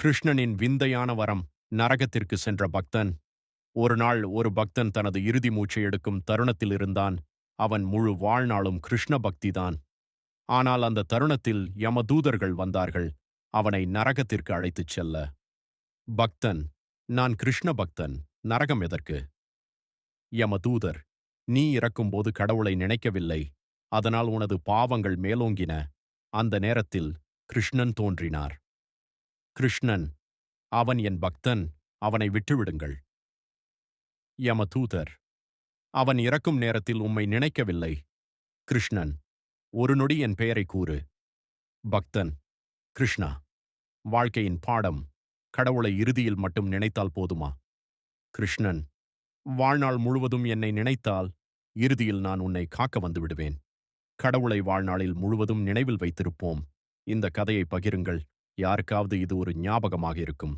கிருஷ்ணனின் விந்தையான வரம் நரகத்திற்கு சென்ற பக்தன். ஒரு நாள் ஒரு பக்தன் தனது இறுதி மூச்சை எடுக்கும் தருணத்தில் இருந்தான். அவன் முழு வாழ்நாளும் கிருஷ்ண பக்திதான். ஆனால் அந்த தருணத்தில் யமதூதர்கள் வந்தார்கள். அவனை நரகத்திற்கு அழைத்துச் செல்ல. பக்தன் நான் கிருஷ்ண பக்தன் நரகம் எதற்கு? யமதூதர் நீ இறக்கும்போது கடவுளை நினைக்கவில்லை. அதனால் உனது பாவங்கள் மேலோங்கின. அந்த நேரத்தில் கிருஷ்ணன் தோன்றினார். கிருஷ்ணன். அவன் என் பக்தன். அவனை விட்டுவிடுங்கள். யமதூதர். அவன் இறக்கும் நேரத்தில் உம்மை நினைக்கவில்லை. கிருஷ்ணன். ஒரு நொடி என் பெயரை கூறு. பக்தன். கிருஷ்ணா. வாழ்க்கையின் பாடம். கடவுளை இறுதியில் மட்டும் நினைத்தால் போதுமா? கிருஷ்ணன். வாழ்நாள் முழுவதும் என்னை நினைத்தால் இறுதியில் நான் உன்னை காக்க வந்து விடுவேன். கடவுளை வாழ்நாளில் முழுவதும் நினைவில் வைத்திருப்போம். இந்த கதையை பகிருங்கள். யாருக்காவது இது ஒரு ஞாபகமாக இருக்கும்.